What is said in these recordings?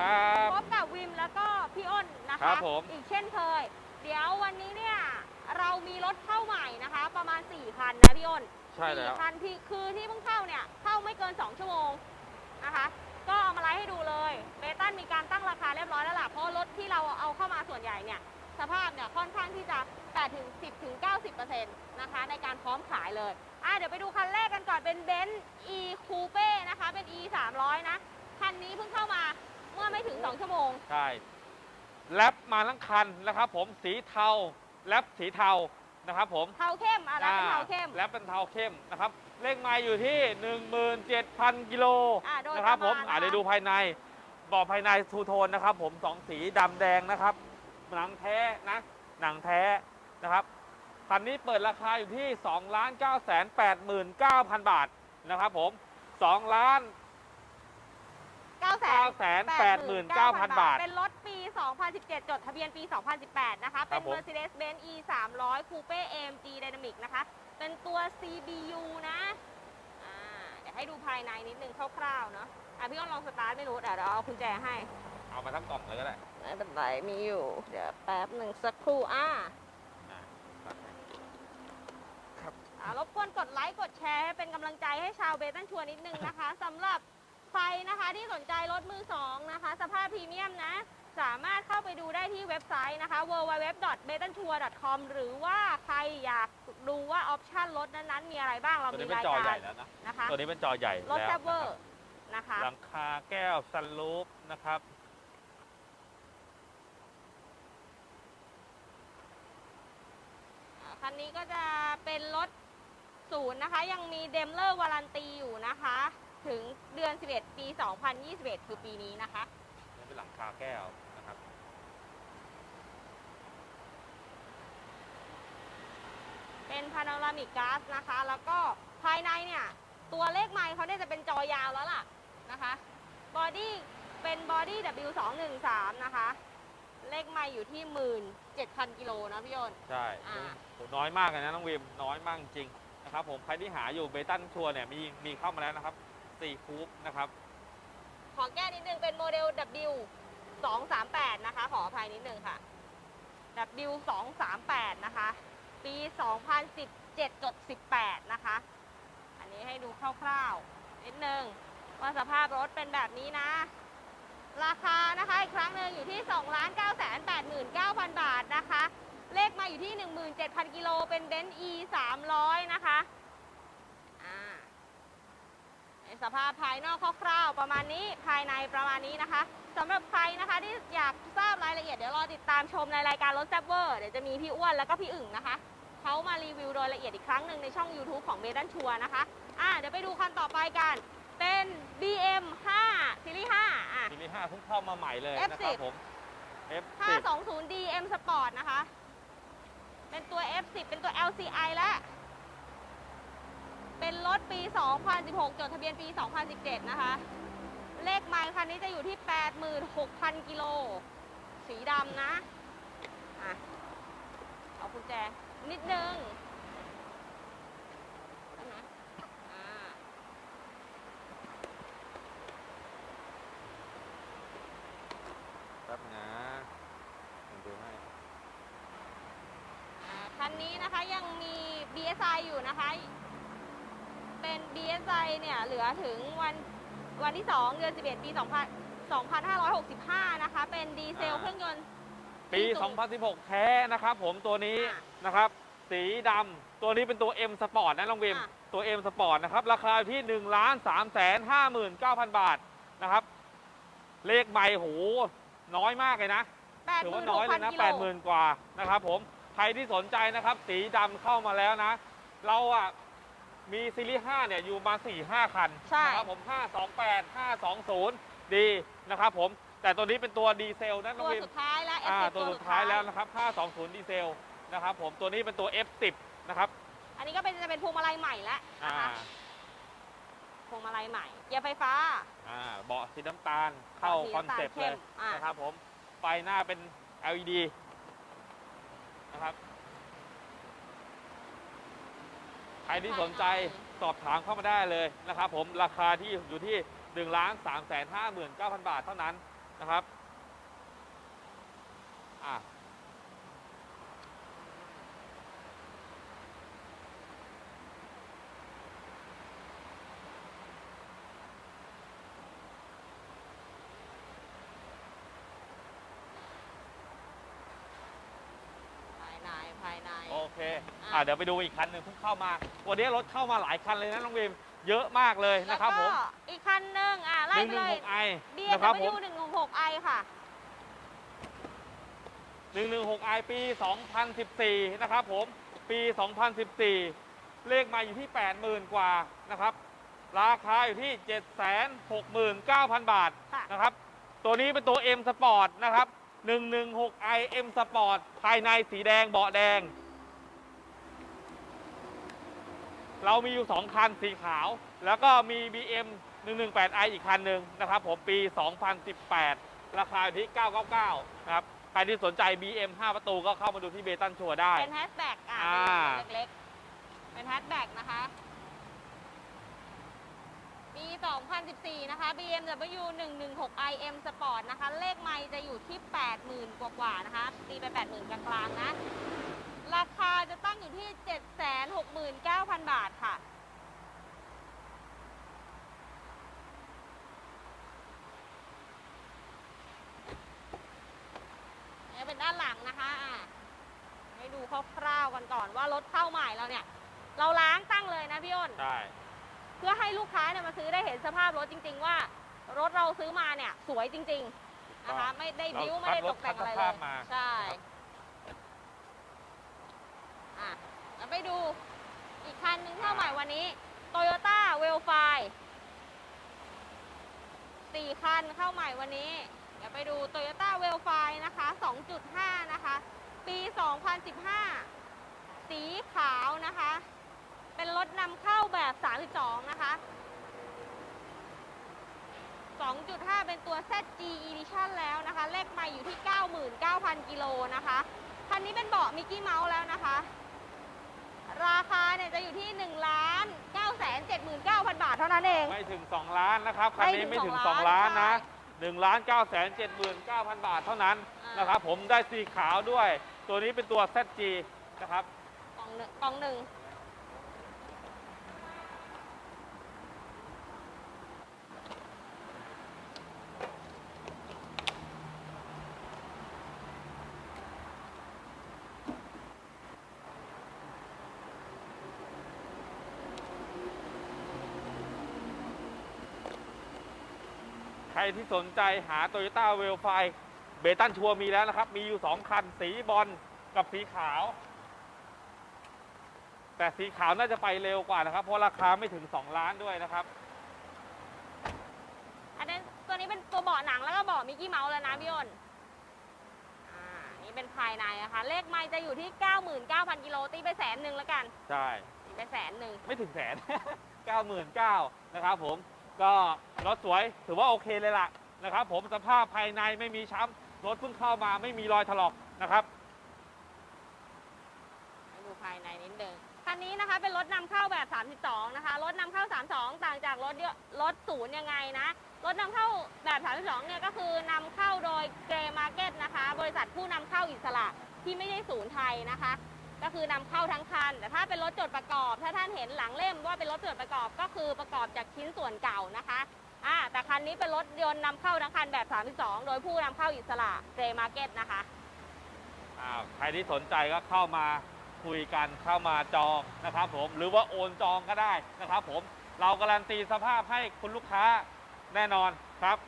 ครับพบกับวิมแล้วก็พี่อ้นนะครัคะ บผม อีกเช่นเคย เดี๋ยววันนี้เนี่ยเรามีรถเข้าใหม่นะคะ ประมาณ 4 คันนะพี่อ้นใช่แล้ว สี่คันที่คือที่เพิ่งเข้าเนี่ยเข้าไม่เกิน 2 ชั่วโมงนะคะ ก็เอามาไลฟ์ให้ดูเลยเบตันมีการตั้งราคาเรียบร้อยแล้วล่ะเพราะรถที่เราเอาเข้ามาส่วนใหญ่เนี่ยสภาพเนี่ยค่อนข้างที่จะ8ถึง10ถึง90%นะคะในการพร้อมขายเลยอะเดี๋ยวไปดูคันแรกกันก่อนเป็นเบนซ์ e coupe นะคะเป็น e 300นะ คันนี้เพิ่งเข้ามา เมื่อไม่ถึง 2 ชั่วโมง ใช่แรปมาทั้งคันนะครับ ผมสีเทาแรปสีเทานะครับ ผมเทาเข้มอะแล้วเป็นเทาเข้ม แรปเป็นเทาเข้มนะครับเลขไม้อยู่ที่ 17,000 กิโลอ่าโดยนะครับปผระมมาณ อ่านะคะเดี๋ยวดูภายในบอกภายในทูโทนนะครับ ผมสองสีดำแดงนะครับ หนังแท้นะหนังแท้นะครับคันนี้เปิดราคาอยู่ที่2ล้าน9 8 9 0 0 0 บาทนะครับ ผม2ล้า น989,000 บาท เป็นรถปี 2017 จดทะเบียนปี 2018 นะคะครัเป็บนผม Mercedes-Benz E 300 Coupe AMG Dynamic นะคะ เป็นตัว CBU นะอ่าเดี๋ยวให้ดูภายในนิดนึงคร่าวๆ เนาะอะพี่อ้นลองสตาร์ทไม่รู้เดี๋ยวเราเอากุญแจให้ เอามาทั้งกล่องเลยก็ได้ไม่เป็นไรมีอยู่ เดี๋ยวแป๊บหนึ่งสักครู่อ่าอ่าอ่ารบกวนกดไลค์ กดแชร์ให้เป็นกำลังใจให้ชาวเบตันชัวร์นิดนึงนะคะ สำหรับ ใครนะคะที่สนใจรถมือสองนะคะ สภาพพรีเมียมนะ สามารถเข้าไปดูได้ที่เว็บไซต์นะคะ www.betantour.com หรือว่าใครอยากดูว่าออปชันรถนั้นๆ มีอะไรบ้างเราตัวมีนี้เป็นรายจอการใหญ่แล้วนะนะคะตัวนี้เป็นจอใหญ่รถแล้วแซบเวอร์นะคะ หลังคาแก้วซันรูฟนะครับ อ่าคันนี้ก็จะเป็นรถศูนย์นะคะ ยังมีเดมเลอร์วารันตีอยู่นะคะ ถึงเดือน 11 ปี 2021 คือปีนี้นะคะนี่เป็นหลังคาแก้วนะครับ เป็นพา n รามิกก a สนะคะ แล้วก็ภายในเนี่ย ตัวเลขไมค์เขาเนี่ยจะเป็นจอยาวแล้วล่ะนะคะ บอดี้เป็นบอดี้ W213 นะคะ เลขไมค์อยู่ที่ 17,000 กิโลนะพี่ยนต์ใช่อ่าโหน้อยมากเลยนะน้องวิมน้อยมากจริงนะครับผมใครที่หาอยู่เบตันชัวร์เนี่ยมีมีเข้ามาแล้วนะครับ 4คูปนะครับ ขอแก้นิดนึงเป็นโมเดล W238 นะคะ ขออภัยนิดนึงค่ะ W238 นะคะ ปี 2017.18 นะคะ อันนี้ให้ดูคร่าวๆ นิดนึง ว่าสภาพรถเป็นแบบนี้นะ ราคานะคะอีกครั้งหนึ่งอยู่ที่ 2 9 8 9 0 0 บาทนะคะ เลขมาอยู่ที่ 17,000 กิโลเป็นเบนซ์ E 300 นะคะ สภาพภายนอกคร่าวๆประมาณนี้ภายในประมาณนี้นะคะสำหรับใครนะคะที่อยากทราบรายละเอียดเดี๋ยวรอติดตามชมในรายการรถแซบเวอร์เดี๋ยวจะมีพี่อ้วนแล้วก็พี่อึ่งนะคะเขามารีวิวโดยละเอียดอีกครั้งหนึ่งในช่อง YouTube ของเบดันชัวนะคะอ่าเดี๋ยวไปดูคันต่อไปกัน เป็น BM 5ซีรีส์5อะทีนี้5เพิ่งเข้ามาใหม่เลยนะ F10 ครับผม F10 520 DM Sport นะคะ เป็นตัว F10 เป็นตัว LCI และ เป็นรถปี 2016 จดทะเบียนปี 2017 นะคะ เลขไมล์คันนี้จะอยู่ที่ 86,000 กิโล สีดำนะอะเอากุญแจนิดนึงนะอ่าแป๊บนะผมดูให้ อ่าคันนี้นะคะยังมี BSI อยู่นะคะเป็ น BSI เนี่ยเหลือถึงวันวันที่ 2 เดือน 11 ปี 2000 2565 นะคะ เป็นดีเซลอ่าเครื่องยนต์ ปีที่สุด2016 แท้นะครับผมตัวนี้อะนะครับ สีดำตัวนี้เป็นตัว M Sport นะน้องวิม อะ ตัว M Sport นะครับ ราคาอยู่ที่1ล้าน3แสน59,000 บาทนะครับ เลขใบโหน้อยมากเลยนะ ถือว่าน้อยเลยนะ 86,000 กิโลแปดหมื่นกว่านะครับผม ใครที่สนใจนะครับ สีดำเข้ามาแล้วนะ เราอะ มีซีรีส์5เนี่ยอยู่มา 4 5 คันใช่ นะครับผม528 520 ดีนะครับผมแต่ตัวนี้เป็นตัวดีเซลนะน้อตังววิมสุดท้ายแล้ว อ่า F10 ตัวสุดท้ายแล้วนะครับ 520 ดีเซลนะครับผมตัวนี้เป็นตัว F10 นะครับอันนี้ก็เป็นจะเป็นพวงมาลัยใหม่แล้วอ่านะคะพวงมาลัยใหม่เกียร์ไฟฟ้า อ่าเบาะสีน้ำตาลเข้าเบาะสีคอนน้ำตาลเซ็ปต์เข้เลมยอ่าน นะครับผมไฟหน้าเป็น LED นะครับ ใคร ที่สนใจสอบถามเข้ามาได้เลยนะครับผมราคาที่อยู่ที่1ล้าน3 5 9 0 0 0 บาทเท่านั้นนะครับอะ ภายในภายใน โอเค อะอะเดี๋ยวไปดูอีกคันหนึ่งเพิ่งเข้ามา วันนี้รถเข้ามาหลายคันเลยนะน้องวิมเยอะมากเลยนะครับผมแล้วก็อีกคันหนึ่งอะไล่หนึ่งไปหนึ่เลงยหกไอ b นะครับผม w หนึ่งหกไอค่ะหนึ่งหนึ่งหกไอปี 2014 นะครับผม ปี 2014 เลขมาอยู่ที่ 80,000 กว่านะครับ ราคาอยู่ที่ 769,000 บาทค่ะ นะครับ ตัวนี้เป็นตัว M Sport นะครับ 116i M Sport ภายในสีแดงเบาะแดง เรามีอยู่ 2 คันสีขาว แล้วก็มี BM 118i อีกคันหนึ่งนะครับผมปี 2018 ราคาอยู่ที่ 999 นะครับ ใครที่สนใจ BM 5 ประตูก็เข้ามาดูที่เบตันชัวร์ได้ เป็นแฮชแบ็กอะอ่า เป็นเล็กๆ เป็นแฮชแบ็กนะคะ ปี 2014 นะคะ BMW 116 iM Sport นะคะ เลขไมล์จะอยู่ที่ 80,000 กว่าๆ นะคะ ตีไป 80,000 กลางๆ นะ ราคาจะตั้งอยู่ที่ 769,000 บาทค่ะ นี่เป็นด้านหลังนะคะอะให้ดูคร่าวๆกันก่อนว่ารถเข้าใหม่เราเนี่ย เราล้างตั้งเลยนะพี่อ้น ใช่ เพื่อให้ลูกค้าเนี่ยมาซื้อได้เห็นสภาพรถจริง ๆ ว่า รถเราซื้อมาเนี่ย สวยจริง ๆ นะคะ ไม่ได้บิ้วไม่ได้ตกแต่งอะไรเลย ใช่ อะไปดูอีกคันหนึ่งเข้าใหม่วันนี้ Toyota w e l f i สี่คันเข้าใหม่วันนี้ เดี๋ยวไปดู Toyota w e l f i นะคะ 2.5 นะคะ ปี 2015 สีขาวนะคะ เป็นรถนำเข้าแบบ 32 นะคะ 2.5 เป็นตัว ZG Edition แล้วนะคะ เลขไม่อยู่ที่ 99,000 กิโลนะคะ คันนี้เป็นเบาะมิกกี้เมาส์แล้วนะคะ ราคาเนี่ยจะอยู่ที่1ล้าน9 7 9 0 0 0บาทเท่านั้นเอง ไม่ถึง 2 ล้านนะครับคันนี้ไม่ไม่ถึถึงงสอง2 ล้านนะใช่1ล้าน9แสน79,000บาทเท่านั้นอ่านนะครับผมได้สีขาวด้วย ตัวนี้เป็นตัว ZG นะครับกล่องหนึ่งกล่องหนึ่ง ที่สนใจหา Toyota w e l f i เบตันชัวมีแล้วนะครับ มีอยู่ 2 คัน สีบอลกับสีขาว แต่สีขาวน่าจะไปเร็วกว่านะครับ เพราะราคาไม่ถึง 2 ล้านด้วยนะครับ อันนี้ตัวนี้เป็นตัวเบาะหนังแล้วก็เบาะมิกกี้เมาส์แล้วนะพี่อ้นอ่านี่เป็นภายในนะคะ เลขไมล์จะอยู่ที่ 99,000กิโลตีไปแสนหนึ่งแล้วกันใช่ ตีไปแสนหนึ่ง ไม่ถึงแสน 99,000นะครับผม ก็รถสวยถือว่าโอเคเลยล่ะนะครับผมสภาพภายในไม่มีช้ำรถเพิ่งเข้ามาไม่มีรอยถลอกนะครับดูภายในนิดนึงคันนี้นะคะเป็นรถนำเข้าแบบ 32 นะคะ รถนำเข้า 32 ต่างจากรถรถศูนย์ยังไงนะ รถนำเข้าแบบ 32 เนี่ยก็คือนำเข้าโดยเกรมาร์เก็ตนะคะ บริษัทผู้นำเข้าอิสระที่ไม่ใช่ศูนย์ไทยนะคะ ก็คือนำเข้าทั้งคัน แต่ถ้าเป็นรถจดประกอบ ถ้าท่านเห็นหลังเล่มว่าเป็นรถจดประกอบก็คือประกอบจากชิ้นส่วนเก่านะคะอ่าแต่คันนี้เป็นรถยนต์นำเข้าทั้งคันแบบ 32 โดยผู้นำเข้าอิสระเกรมาร์เก็ตนะคะอ้าวใครที่สนใจก็เข้ามาคุยกันเข้ามาจองนะครับผมหรือว่าโอนจองก็ได้นะครับผมเราการันตีสภาพให้คุณลูกค้าแน่นอนครับ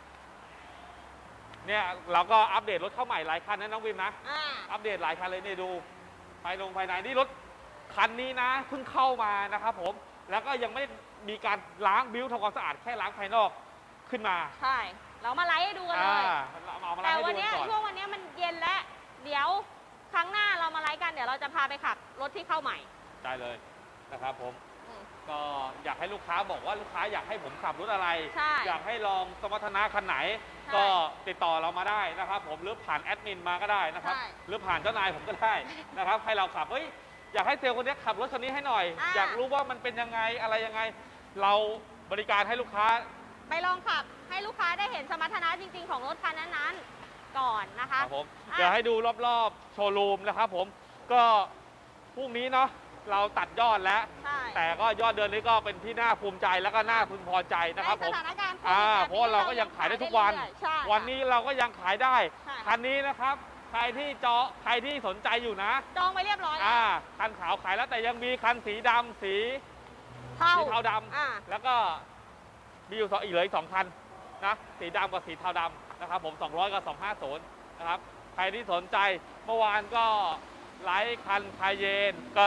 เนี่ยเราก็อัปเดตรถเข้าใหม่หลายคันนะน้องวิมนะอ่าอัปเดตหลายคันเลยนี่ดู ภายลงภายในนี่รถคันนี้นะเพิ่งเข้ามานะครับผมแล้วก็ยังไม่มีการล้างบิ้วทำความสะอาดแค่ล้างภายนอกขึ้นมาใช่ เรามาไลฟ์ให้ดูกันเลอ่าย เราเอามาแต่ให้วันดูเนี้ยก่อนช่วงวันเนี้ยมันเย็นแล้ว เดี๋ยวครั้งหน้าเรามาไลฟ์กันเดี๋ยวเราจะพาไปขับรถที่เข้าใหม่ ได้เลยนะครับผมอืม ก็อยากให้ลูกค้าบอกว่าลูกค้าอยากให้ผมขับรถอะไร ใช่อยากให้ลองสมรรถนะคันไหนใช่ก็ติดต่อเรามาได้นะครับ ผมหรือผ่านแอดมินมาก็ได้นะครับ ใช่หรือผ่านเจ้านายผมก็ได้นะครับ ให้เราขับเฮ้ยอยากให้เซลล์คนนี้ขับรถคันนี้ให้หน่อย อ่า อยากรู้ว่ามันเป็นยังไงอะไรยังไง เราบริการให้ลูกค้า ไปลองขับให้ลูกค้าได้เห็นสมรรถนะจริง ๆ ของรถคันนั้นๆก่อนนะคคะ รับผมอะ เดี๋ยวให้ดูรอบๆ โชว์รูมนะครับผมก็พรุ่งนี้เนาะ เราตัดยอดแล้ว ใช่แต่ก็ยอดเดือนนี้ก็เป็นที่น่าภูมิใจแล้วก็น่าพึงพอใจนะครับผในมสถานการณ์โควิดอ่าแบบเพราะว่าเราก็ยังขายได้ทุกวัน เรื่อยๆใช่ วันนี้เราก็ยังขายได้ใช่คันนี้นะครับ ใครที่จอใครที่สนใจอยู่นะ จองไปเรียบร้อยแล้วอ่า คันขาวขายแล้วแต่ยังมีคันสีดำสีเท่าสีเทาดอ่าำแล้วก็มีอยู่สองอีกเหลืออีกสองคันนะ สีดำกับสีเทาดำนะครับ ผม 200 กับ 250 นะครับ ใครที่สนใจเมื่อวานก็ไลฟ์คันไพเยนก็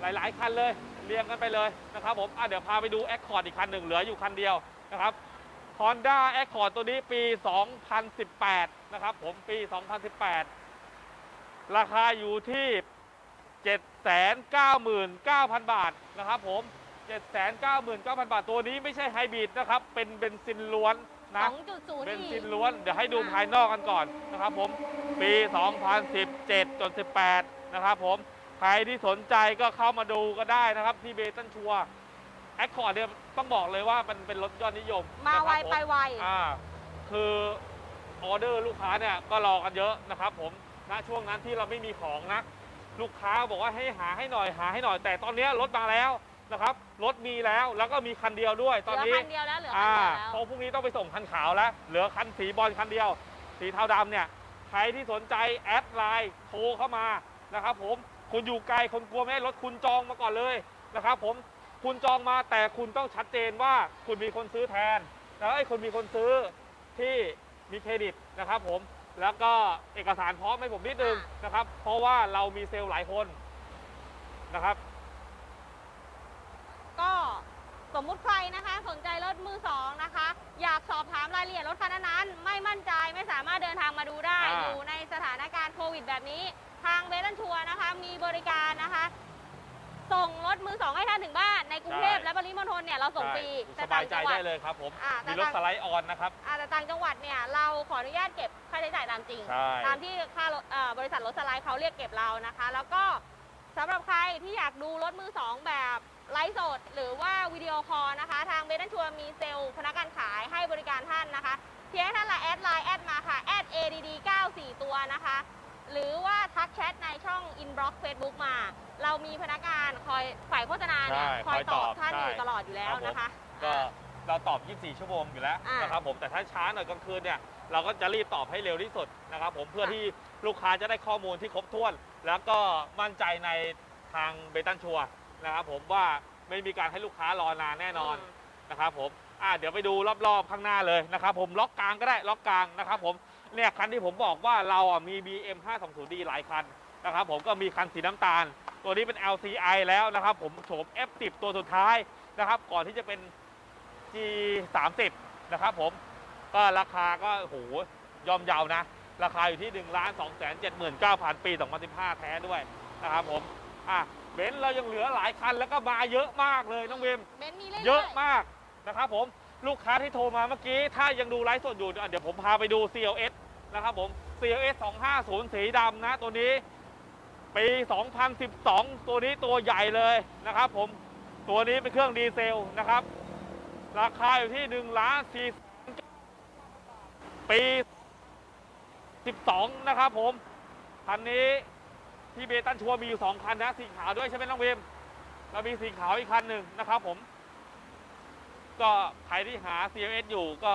หลาย ๆ คันเลยเรียงกันไปเลยนะครับผมอะเดี๋ยวพาไปดู Accord อีกคันหนึ่งเหลืออยู่คันเดียวนะครับ Honda Accord ตัวนี้ปี 2018 นะครับผมปี 2018 ราคาอยู่ที่ 799,000 บาทนะครับผม 799,000 บาท ตัวนี้ไม่ใช่ไฮบริดนะครับ เป็นเบนซินล้วนนะ2.0เบนที่ซินล้วน เดี๋ยวให้ดูภายนอกกันก่อนนะครับผม ปี 2017จน18 นะครับผม ใครที่สนใจก็เข้ามาดูก็ได้นะครับ ที่เบตันชัวแอคคอร์ดเนี่ยต้องบอกเลยว่ามันเป็นรถยอดนิยมมาไวนะครับผไปไว อ่าคือออเดอร์ลูกค้าเนี่ยก็รอกันเยอะนะครับ ผมณช่วงนั้นที่เราไม่มีของนะ ลูกค้าบอกว่าให้หาให้หน่อยหาให้หน่อยแต่ตอนนี้รถมาแล้วนะครับรถมีแล้วแล้วก็มีคันเดียวด้วยเหตอนลือนี้ คันเดียวแล้วเหลือคันอ่าเดียวแล้ว เพราะพรุ่งนี้ต้องไปส่งคันขาวแล้ว เหลือคันสีบอลคันเดียว สีเทาดำเนี่ย ใครที่สนใจแอดไลน์โทรเข้ามานะครับผม คุณอยู่ไกลคนกลัวไม่ให้รถคุณจองมาก่อนเลยนะครับผมคุณจองมาแต่คุณต้องชัดเจนว่าคุณมีคนซื้อแทนแล้วไอ้คนมีคนซื้อที่มีเครดิตนะครับผมแล้วก็เอกสารพร้อมให้ผมนิดนึงนะครับ เพราะว่าเรามีเซลล์หลายคนนะครับ ก็สมมุติใครนะคะ สนใจรถมือสองนะคะ อยากสอบถามรายละเอียดรถคันนั้นๆไม่มั่นใจไม่สามารถเดินทางมาดูได้ อ่า อยู่ในสถานการณ์โควิดแบบนี้ ทางเบลันชัวนะคะ มีบริการนะคะ ส่งรถมือสองให้ท่านถึงบ้านในกรุงเทพและปริมณฑลเนี่ยเราส่งฟรีใช่สบายใจได้เลยครับผมอ่าแต่มีรถสไลด์ออนนะครับอาแต่ต่างจังหวัดเนี่ยเราขออนุญาตเก็บค่าใช้จ่ายตามจริง ใช่ ตามที่ค่ารถเอ่อบริษัทรถสไลด์เขาเรียกเก็บเรานะคะ แล้วก็สำหรับใครที่อยากดูรถมือสองแบบไลฟ์สด หรือว่าวิดีโอคอลนะคะ ทางเบนันชัวมีเซลล์พนักงานขายให้บริการท่านนะคะเพียงให้ท่านละแอดไลน์แอดมาค่ะแอด ADD 94 ตัวนะคะ หรือว่าทักแชทในช่อง inbox Facebook มา เรามีพนักงานคอยฝ่ายโฆษณาเนี่ยใช่คอยตอบคอยตอบท่านอยู่ใช่ตลอดอยู่แล้วนะคะ ก็อ่าเราตอบ 24 ชั่วโมงอยู่แล้วอ่านนะครับผมแต่ถ้าช้าหน่อยกลางคืนเนี่ยเราก็จะรีบตอบให้เร็วที่สุดนะครับผมเพื่อค่ะ ที่ลูกค้าจะได้ข้อมูลที่ครบถ้วน แล้วก็มั่นใจในทางเบตันชัวนะครับผมว่าไม่มีการให้ลูกค้ารอนานแน่นอน ม นะครับผมอ่าเดี๋ยวไปดูรอบๆข้างหน้าเลยนะครับผมล็อกกลางก็ได้ล็อกกลางนะครับผม เนี่ยคันที่ผมบอกว่าเราอะมี BM 520D หลายคันนะครับผมก็มีคันสีน้ำตาล ตัวนี้เป็น LCI แล้วนะครับผมโฉม F10 ตัวสุดท้ายนะครับ ก่อนที่จะเป็น G30 นะครับผมก็ราคาก็โหย่อมเยาวนะ ราคาอยู่ที่1 2 7 9 0 0 0 ปี 2015 แท้ด้วยนะครับผมอะเบนซ์เรายังเหลือหลายคันแล้วก็มาเยอะมากเลยน้องเวมเบนซ์มีเรื่อยๆเยอะมากนะครับผมลูกค้าที่โทรมาเมื่อกี้ ถ้ายังดูไลฟ์สดอยู่ เดี๋ยวผมพาไปดู CLS นะครับผม CLS 250 สีดำนะตัวนี้ ปี 2012 ตัวนี้ตัวใหญ่เลยนะครับผม ตัวนี้เป็นเครื่องดีเซลนะครับ ราคาอยู่ที่1ล้าน4ปี 12 นะครับผม คันนี้ที่เบตันชัวร์มีอยู่ 2 คันนะ สีขาวด้วยใช่ไหมน้องเวมเรามีสีขาวอีกคันหนึ่งนะครับผม ก็ใครที่หา CLS อยู่ก็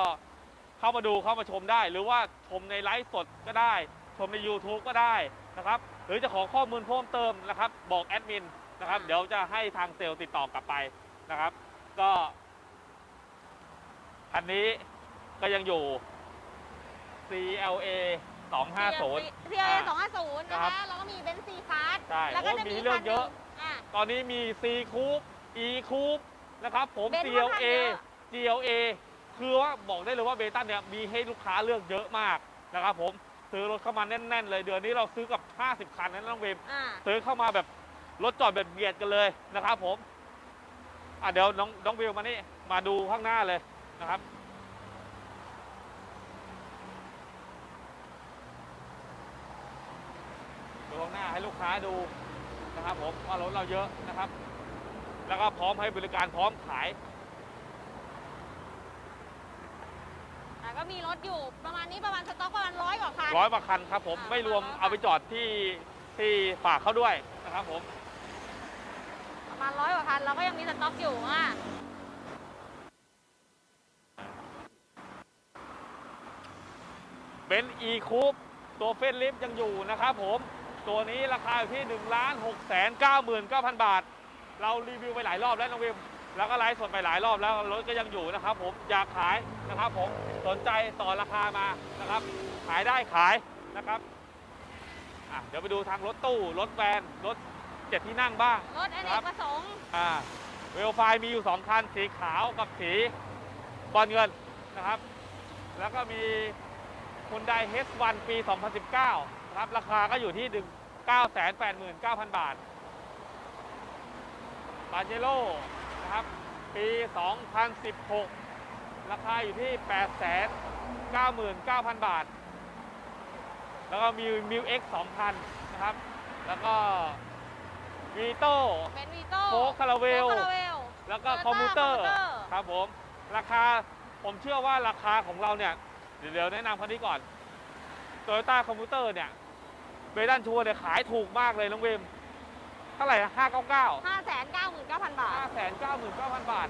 เข้ามาดูเข้ามาชมได้ หรือว่าชมในไลฟ์สดก็ได้ ชมใน YouTube ก็ได้นะครับ หรือจะขอข้อมูลเพิ่มเติมนะครับ บอกแอดมินนะครับ เดี๋ยวจะให้ทางเซลล์ติดต่อกลับไปนะครับ ก็คันนี้ก็ยังอยู่ CLA 250 CLA 250 นะครัคะบแล้วก็มีเบนซ์ซีคาร์ดใช่แล้วก็โอ้จะมีมีให้เลือกเยอะคันหนึ่งอะ ตอนนี้มี C คูป E คูปนะครับ ผม เบนซ์ค่อนข้าง CLA เยอะ GLA คือว่าบอกได้เลยว่าเบตันเนี่ยมีให้ลูกค้าเลือกเยอะมากนะครับผมซื้อรถเข้ามาแน่น ๆ เลยเดือนนี้เราซื้อกับ 50 คันนั้นน้องเวมอ่าซื้อเข้ามาแบบรถจอดแบบเบียดกันเลยนะครับผมอะเดี๋ยวน้องน้องวิวมานี่มาดูข้างหน้าเลยนะครับ ดูข้างหน้าให้ลูกค้าดูนะครับผมว่ารถเราเยอะนะครับ แล้วก็พร้อมให้บริการพร้อมขาย แต่ก็มีรถอยู่ประมาณนี้ประมาณสต็อกประมาณร้อยกว่าคัน ร้อยกว่าคันครับผมอ่าไม่รวมประมาณร้อยเอาไปจอดที่ที่ฝากเขาด้วยนะครับผม ประมาณร้อยกว่าคันเราก็ยังมีสต็อกอยู่อะเป็น e c o u p ตัวเฟนลิฟยังอยู่นะครับผม ตัวนี้ราคาอยู่ที่1นึ่งล้านหกแสนเก้าหมื่นเก้าพันบาท เรารีวิวไปหลายรอบแล้วน้องวิม แล้วก็ไลฟ์สดไปหลายรอบแล้วรถก็ยังอยู่นะครับ ผมอยากขายนะครับ ผมสนใจต่อราคามานะครับ ขายได้ขายนะครับอะเดี๋ยวไปดูทางรถตู้ รถแวนรถเจ็ดที่นั่งบ้างรถอเนครักบประสงค์อ่าเวลไฟมีอยู่2คันสีขาวกับสีบอลเงินนะครับ แล้วก็มีคุณไดเฮสวันปี 2019 นะครับ ราคาก็อยู่ที่1 989,000 บาทปาเจโร่ นะครับ ปี 2016 ราคาอยู่ที่ 899,000 บาท แล้วก็มีมิวเอ็ก2คันนะครับ แล้วก็วีโต้เป็นวีโต้โฟคาราเวลคาราเวลแล้วก็ Toyota คอมพิวเตอร์ Commuter ครับผม ราคาผมเชื่อว่าราคาของเราเนี่ย เดี๋ยวแนะนำคันนี้ก่อน Toyota คอมพิวเตอร์เนี่ยเบดันชัวร์เนี่ยขายถูกมากเลยน้องเวม เท่าไหร่ห้าเก้าเก้าห้าแสนเก้าหมื่นเก้าพันบาท ห้าแสนเก้าหมื่นเก้าพันบาท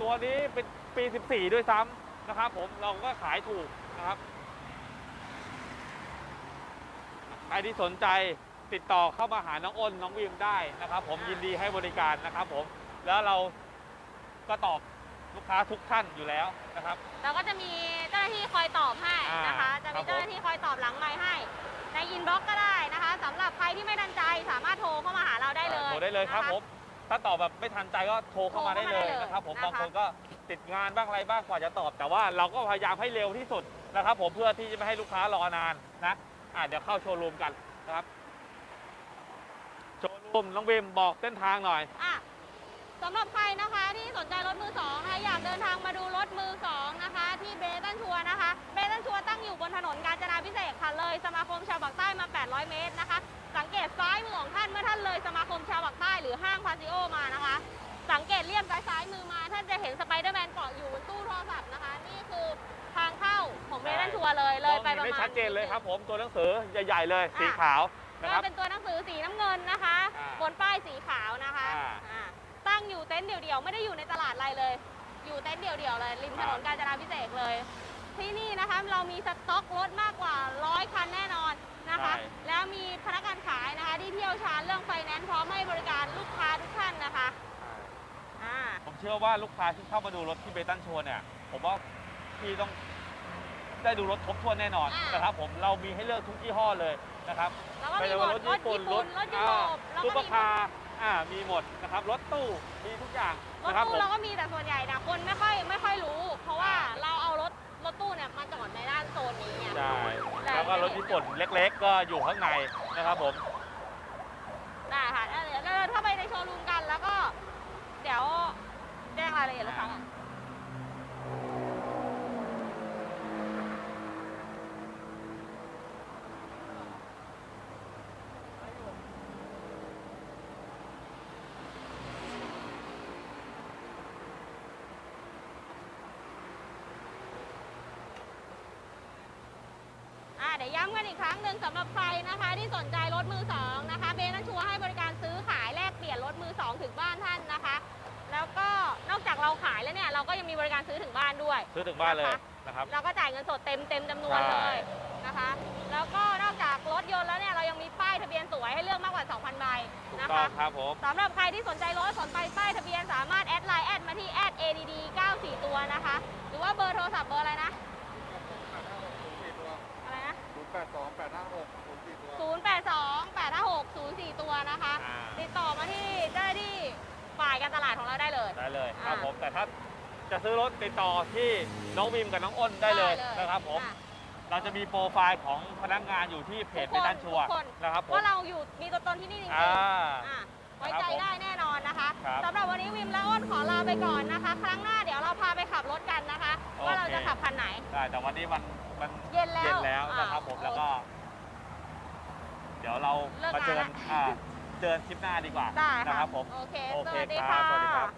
ตัวนี้เป็นปี 14 ด้วยซ้ำนะครับผมเราก็ขายถูกนะครับ ใครที่สนใจติดต่อเข้ามาหาน้องอ้นน้องวิมได้นะครับ ผมอ่ายิยินดีให้บริการนะครับผมแล้วเราก็ตอบลูกค้าทุกท่านอยู่แล้วนะครับ เราก็จะมีเจ้าหน้าที่คอยตอบให้นะคะ อ่าจะครัมีบผมเจ้าหน้าที่คอยตอบหลังไมค์ให้ ในอินบ็อกก็ได้นะคะสำหรับใครที่ไม่ทันใจสามารถโทรเข้ามาหาเราได้เลยโทรได้เลยครับนะะ ผมถ้าตอบแบบไม่ทันใจก็โทรเข้ามาได้เลยโทรเข้ามาได้เลยนะครับผมนะคะ บางคนก็ติดงานบ้างอะไรบ้างกว่าจะตอบ แต่ว่าเราก็พยายามให้เร็วที่สุดนะครับ ผมเพื่อที่จะไม่ให้ลูกค้ารอนานนะอะเดี๋ยวเข้าโชว์รูมกันนะครับโชว์รูมน้องวิมบอกเส้นทางหน่อย อะ สำหรับใครนะคะที่สนใจรถมือสองนะคะอยากเดินทางมาดูรถมือสองนะคะที่เบตันชัวร์นะคะ เบตันชัวร์ตั้งอยู่บนถนนกาญจนาพิเศษกค่ะเลยสมาคมชาวปากใต้มา 800 เมตรนะคะ สังเกตซ้ายมือของท่านเมื่อท่านเลยสมาคมชาวปากใต้หรือห้างพาซิโอมานะคะ สังเกตเลี่ยมซ้ายซ้ายมือมา ท่านจะเห็นสไปเดอร์แมนเกาะอยู่บนตู้โทรศัพท์นะคะ นี่คือทางเข้าของเบตันชัวร์เลยเลยไปมองประเห็นมาณได้ชัดเจนเลยครับผมตัวหนังสือใหญ่ ๆ เลยสีขาวนะคก็รับเป็นตัวหนังสือสีน้ำเงินนะคะอ่าบนป้ายสีขาวนะคะอ่าอ่า ตั้งอยู่เต็นท์เดี่ยวๆ ไม่ได้อยู่ในตลาดอะไรเลย อยู่เต็นท์เดี่ยวๆเลยริมถนนกาญจนาพิเศษกเลย ที่นี่นะคะเรามีสต็อกรถมากกว่าร้อยคันแน่นอนนะคะ ใช่ แล้วมีพนักงานขายนะคะที่เที่ยวชาญเรื่องไฟแนนซ์พร้อมให้บริการลูกค้าทุกท่านนะคะอ่าผมเชื่อว่าลูกค้าที่เข้ามาดูรถที่เบตันโชว์เนี่ย ผมว่าพี่ต้องได้ดูรถครบถ้วนแน่นอนอ่านนะครับผมเรามีให้เลือกทุกยี่ห้อเลยนะครับ แล้วก็ไม่มีว่าหมดรถญี่ปุ่นรถยุโรปแล้วซูก็เปอมีร์คาร์ อ่ามีหมดนะครับรถตู้มีทุกอย่างรถนะครับผตู้ม เราก็มีแต่ส่วนใหญ่นะคนไม่ค่อยไม่ค่อยรู้ เพราะว่าเราเอารถรถตู้เนี่ยมาจอดในด้านโซนนี้ไง ใช่แล้วก็รถญี่ปุ่นเล็กๆ ก็อยู่ข้างในนะครับผม ได้ค่ะเดี๋ยวเราเดินเข้าไปในโชว์รูมกันแล้วก็ เดี๋ยวแจ้งรายละเอียดลูกค้ากันอ่าเดี๋ย วย้ำกันอีกครั้งหนึ่งสำหรับใครนะคะ ที่สนใจรถมือสองนะคะเบนันชัวร์ให้บริการซื้อขายแลกเปลี่ยนรถมือสองถึงบ้านท่านนะคะ แล้วก็นอกจากเราขายแล้วเนี่ยเราก็ยังมีบริการซื้อถึงบ้านด้วย ซื้อถึงบ้านเลยนะครับเราก็จ่ายเงินสดเต็มเต็มจำนวนเลยนะคะ แล้วก็นอกจากรถยนต์แล้วเนี่ยเรายังมีป้ายทะเบียนสวยให้เลือกมากกว่า 2,000 ใบถูกนะต้องคะครับผมสำหรับใครที่สนใจรถสนใจป้ายทะเบียนสามารถแอดไลน์แอดมาที่แอด ADD 94 ตัวนะคะ หรือว่าเบอร์โทรศัพท์เบอร์อะไรนะ อะไรนะ ศูนย์ แปดสองแปดห้าหกศูนย์สี่ตัว 082 856 04 ตัวนะคะ อ่า ติดต่อมาที่เจ้าหน้าที่ฝ่ายการตลาดของเราได้เลย ได้เลยครับอ่าผมแต่ถ้าจะซื้อรถติดต่อที่น้องวิมกับน้องอ้นได้เลยนะครับผมอะ เราจะมีโปรไฟล์ของพนักงานอยู่ที่เพจทุเบกคนตันชัวร์ทุกคน นะครับผมว่าเราอยู่มีตัวตนที่นี่จริงๆอ่าอะไว้ใจได้แน่นอนนะคะครับสำหรับวันนี้วิมและอ้นขอลาไปก่อนนะคะ ครั้งหน้าเดี๋ยวเราพาไปขับรถกันนะคะ ว่าเราจะขับคันไหน ได้แต่วันนี้มัน มันเย็นแล้วอ่นะครับผมแล้วก็ เดี๋ยวเรามาเจอกัะนเจอนคลิปหน้าดีกว่านะครับผม โอเคเดครัสวัสดีครับ